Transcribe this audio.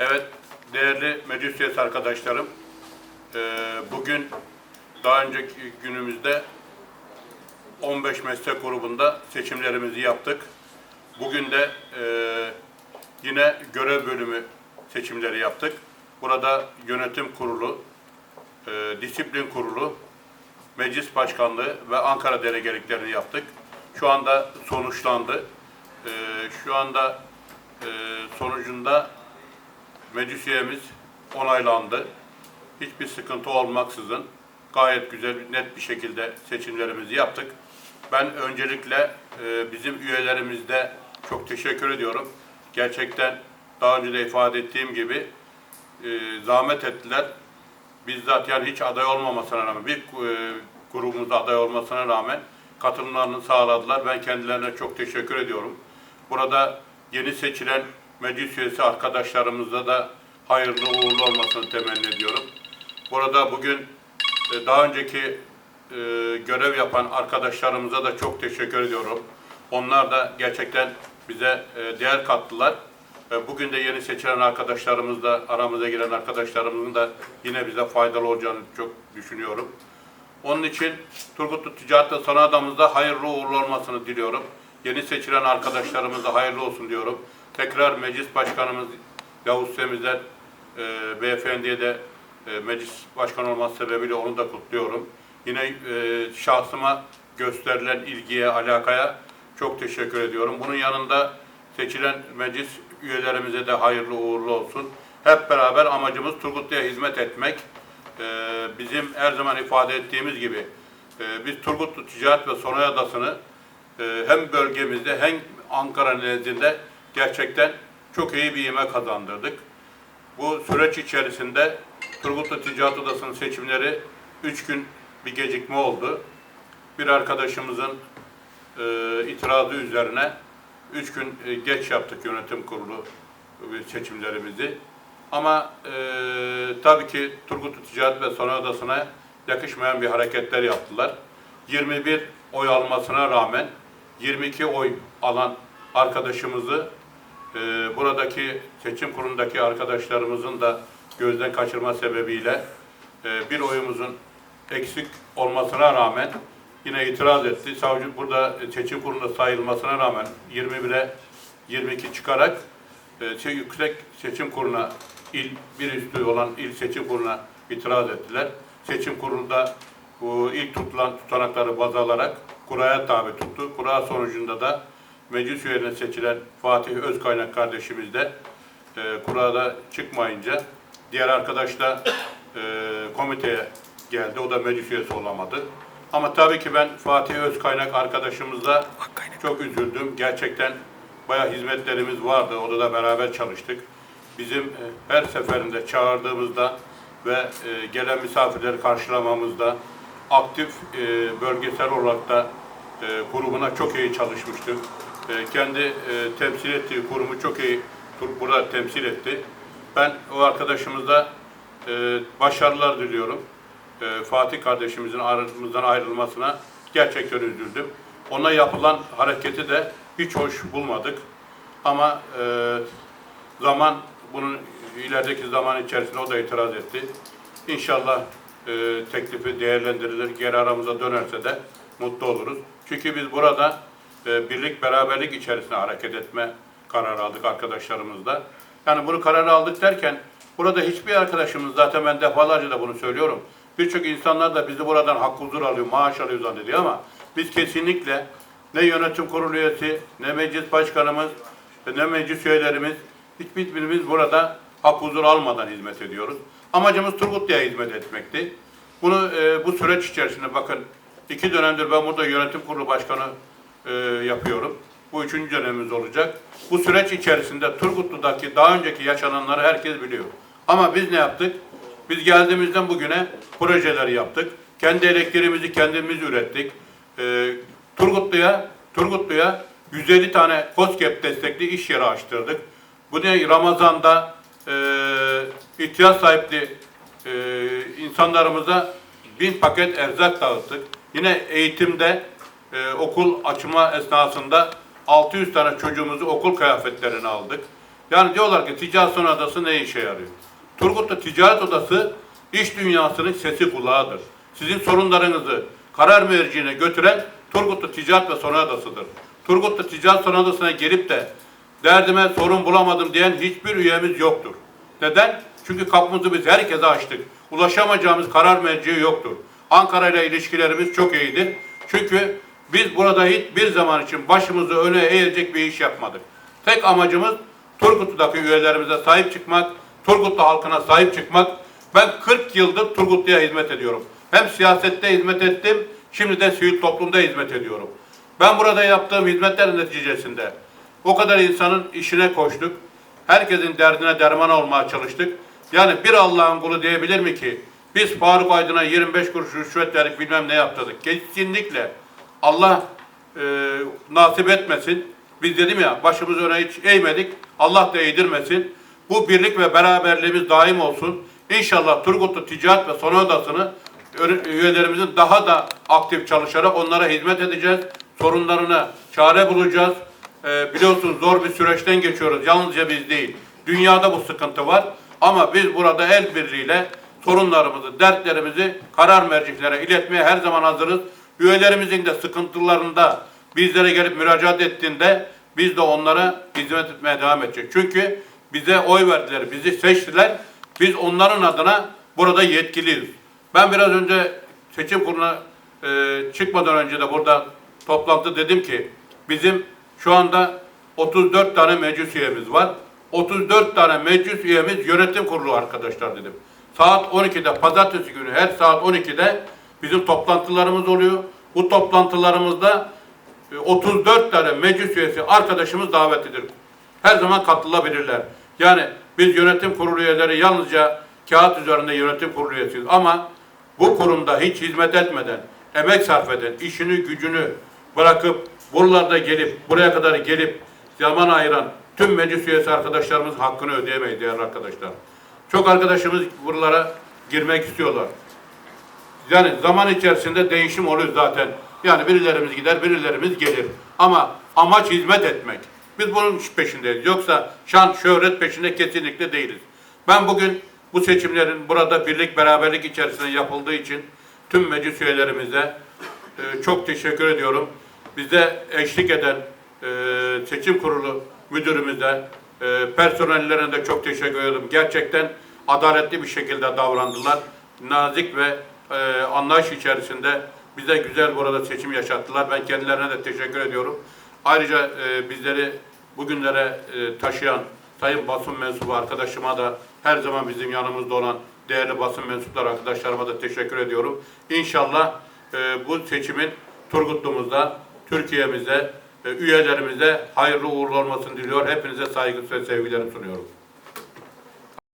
Evet, değerli meclis üyesi arkadaşlarım, eee, bugün daha önceki günümüzde 15 meslek grubunda seçimlerimizi yaptık. Bugün de eee, yine görev bölümü seçimleri yaptık. Burada yönetim kurulu, eee, disiplin kurulu, meclis başkanlığı ve Ankara delegeliklerini yaptık. Şu anda sonuçlandı. Şu anda sonucunda meclis onaylandı. Hiçbir sıkıntı olmaksızın gayet güzel, net bir şekilde seçimlerimizi yaptık. Ben öncelikle e, bizim üyelerimize çok teşekkür ediyorum. Gerçekten daha önce de ifade ettiğim gibi e, zahmet ettiler. Bizzat yani hiç aday olmamasına rağmen, bir e, grubumuzda aday olmasına rağmen katılımlarını sağladılar. Ben kendilerine çok teşekkür ediyorum. Burada yeni seçilen meclis üyesi arkadaşlarımıza da hayırlı uğurlu olmasını temenni ediyorum. Burada bugün e, daha önceki e, görev yapan arkadaşlarımıza da çok teşekkür ediyorum. Onlar da gerçekten bize e, değer kattılar. Bugün de yeni seçilen arkadaşlarımız da aramıza giren arkadaşlarımızın da yine bize faydalı olacağını çok düşünüyorum. Onun için Turgutlu Ticaret ve Sanayi Adamımızda hayırlı uğurlu olmasını diliyorum. Yeni seçilen arkadaşlarımıza hayırlı olsun diyorum. Tekrar Meclis Başkanımız Yavuz Semizer e, Beyefendi'ye de e, meclis başkanı olması sebebiyle onu da kutluyorum. Yine e, şahsıma gösterilen ilgiye, alakaya çok teşekkür ediyorum. Bunun yanında seçilen meclis üyelerimize de hayırlı uğurlu olsun. Hep beraber amacımız Turgutlu'ya hizmet etmek. Ee, bizim her zaman ifade ettiğimiz gibi e, biz Turgutlu Ticaret ve Sanayi Adası'nı e, hem bölgemizde hem Ankara nezdinde gerçekten çok iyi bir ime kazandırdık. Bu süreç içerisinde Turgutlu Ticaret Odası'nın seçimleri 3 gün bir gecikme oldu. Bir arkadaşımızın e, itirazı üzerine 3 gün e, geç yaptık yönetim kurulu seçimlerimizi. Ama e, tabii ki Turgutlu Ticaret ve Sanayi Odası'na yakışmayan bir hareketler yaptılar. 21 oy almasına rağmen 22 oy alan arkadaşımızı e, buradaki seçim kurulundaki arkadaşlarımızın da gözden kaçırma sebebiyle e, bir oyumuzun eksik olmasına rağmen yine itiraz etti. Savcı burada seçim kurulunda sayılmasına rağmen 21'e 22 çıkarak e, yüksek seçim kuruluna il bir üstü olan il seçim kuruluna itiraz ettiler. Seçim kurulunda bu ilk tutulan tutanakları baz alarak kuraya tabi tuttu. Kura sonucunda da meclis üyelerine seçilen Fatih Özkaynak kardeşimiz de e, kurada çıkmayınca diğer arkadaş da e, komiteye geldi. O da meclis üyesi olamadı. Ama tabii ki ben Fatih Özkaynak arkadaşımızla çok üzüldüm. Gerçekten bayağı hizmetlerimiz vardı. Orada da beraber çalıştık. Bizim e, her seferinde çağırdığımızda ve e, gelen misafirleri karşılamamızda aktif e, bölgesel olarak da e, grubuna çok iyi çalışmıştık. E, kendi e, temsil ettiği kurumu çok iyi burada temsil etti. Ben o arkadaşımıza e, başarılar diliyorum. Fatih kardeşimizin aramızdan ayrılmasına gerçekten üzüldüm. Ona yapılan hareketi de hiç hoş bulmadık. Ama zaman bunun ilerideki zaman içerisinde o da itiraz etti. İnşallah teklifi değerlendirilir, geri aramıza dönerse de mutlu oluruz. Çünkü biz burada e, birlik, beraberlik içerisinde hareket etme kararı aldık arkadaşlarımızla. Yani bunu kararı aldık derken burada hiçbir arkadaşımız zaten ben defalarca da bunu söylüyorum. Birçok insanlar da bizi buradan hak huzur alıyor, maaş alıyor zannediyor ama biz kesinlikle ne yönetim kurulu üyesi, ne meclis başkanımız, ne meclis üyelerimiz, hiçbirimiz burada hak huzur almadan hizmet ediyoruz. Amacımız Turgutlu'ya hizmet etmekti. Bunu e, bu süreç içerisinde bakın iki dönemdir ben burada yönetim kurulu başkanı e, yapıyorum. Bu üçüncü dönemimiz olacak. Bu süreç içerisinde Turgutlu'daki daha önceki yaşananları herkes biliyor. Ama biz ne yaptık? Biz geldiğimizden bugüne projeler yaptık. Kendi elektriğimizi kendimiz ürettik. E, Turgutlu'ya Turgutlu'ya 150 tane COSGAP destekli iş yeri açtırdık. Bu ne Ramazan'da e, ihtiyaç sahipli e, insanlarımıza bin paket erzak dağıttık. Yine eğitimde e, okul açma esnasında 600 tane çocuğumuzu okul kıyafetlerini aldık. Yani diyorlar ki ticaret son odası ne işe yarıyor? Turgutlu Ticaret Odası iş dünyasının sesi kulağıdır. Sizin sorunlarınızı karar merciine götüren Turgutlu Ticaret ve Sanayi Odası'dır. Turgutlu Ticaret Sanayi Odası'na gelip de derdime sorun bulamadım diyen hiçbir üyemiz yoktur. Neden? Çünkü kapımızı biz herkese açtık. Ulaşamayacağımız karar merceği yoktur. Ankara ile ilişkilerimiz çok iyidir. Çünkü biz burada hiçbir zaman için başımızı öne eğecek bir iş yapmadık. Tek amacımız Turgutlu'daki üyelerimize sahip çıkmak, Turgutlu halkına sahip çıkmak. Ben 40 yıldır Turgutlu'ya hizmet ediyorum. Hem siyasette hizmet ettim, şimdi de sivil toplumda hizmet ediyorum. Ben burada yaptığım hizmetler neticesinde o kadar insanın işine koştuk. Herkesin derdine derman olmaya çalıştık. Yani bir Allah'ın kulu diyebilir mi ki biz Faruk Aydın'a 25 kuruş rüşvet verdik bilmem ne yaptırdık. Kesinlikle Allah e, nasip etmesin. Biz dedim ya başımızı öne hiç eğmedik. Allah da eğdirmesin. Bu birlik ve beraberliğimiz daim olsun. İnşallah Turgutlu Ticaret ve Sanayi Odası'nı üyelerimizin daha da aktif çalışarak onlara hizmet edeceğiz. Sorunlarına çare bulacağız. Ee, biliyorsunuz zor bir süreçten geçiyoruz. Yalnızca biz değil. Dünyada bu sıkıntı var. Ama biz burada el birliğiyle sorunlarımızı, dertlerimizi karar merciklere iletmeye her zaman hazırız. Üyelerimizin de sıkıntılarında bizlere gelip müracaat ettiğinde biz de onlara hizmet etmeye devam edeceğiz. Çünkü bize oy verdiler, bizi seçtiler. Biz onların adına burada yetkiliyiz. Ben biraz önce seçim kuruluna e, çıkmadan önce de burada toplantı dedim ki bizim şu anda 34 tane meclis üyemiz var. 34 tane meclis üyemiz yönetim kurulu arkadaşlar dedim. Saat 12'de pazartesi günü her saat 12'de bizim toplantılarımız oluyor. Bu toplantılarımızda e, 34 tane meclis üyesi arkadaşımız davet edilir. Her zaman katılabilirler. Yani biz yönetim kurulu üyeleri yalnızca kağıt üzerinde yönetim kurulu üyesiyiz. Ama bu kurumda hiç hizmet etmeden, emek sarf eden, işini gücünü bırakıp buralarda gelip, buraya kadar gelip zaman ayıran tüm meclis üyesi arkadaşlarımız hakkını ödeyemeyiz değerli arkadaşlar. Çok arkadaşımız buralara girmek istiyorlar. Yani zaman içerisinde değişim oluyor zaten. Yani birilerimiz gider, birilerimiz gelir. Ama amaç hizmet etmek. Biz bunun peşindeyiz. Yoksa şan, şöhret peşinde kesinlikle değiliz. Ben bugün bu seçimlerin burada birlik, beraberlik içerisinde yapıldığı için tüm meclis üyelerimize e, çok teşekkür ediyorum. Bize eşlik eden e, seçim kurulu müdürümüze, e, personellerine de çok teşekkür ediyorum. Gerçekten adaletli bir şekilde davrandılar. Nazik ve e, anlayış içerisinde bize güzel burada seçim yaşattılar. Ben kendilerine de teşekkür ediyorum. Ayrıca e, bizleri bugünlere e, taşıyan sayın basın mensubu arkadaşıma da her zaman bizim yanımızda olan değerli basın mensupları arkadaşlarıma da teşekkür ediyorum. İnşallah e, bu seçimin Turgutlu'muzda, Türkiye'mize, e, üyelerimize hayırlı uğurlu olmasını diliyor. Hepinize saygı ve sevgilerimi sunuyorum.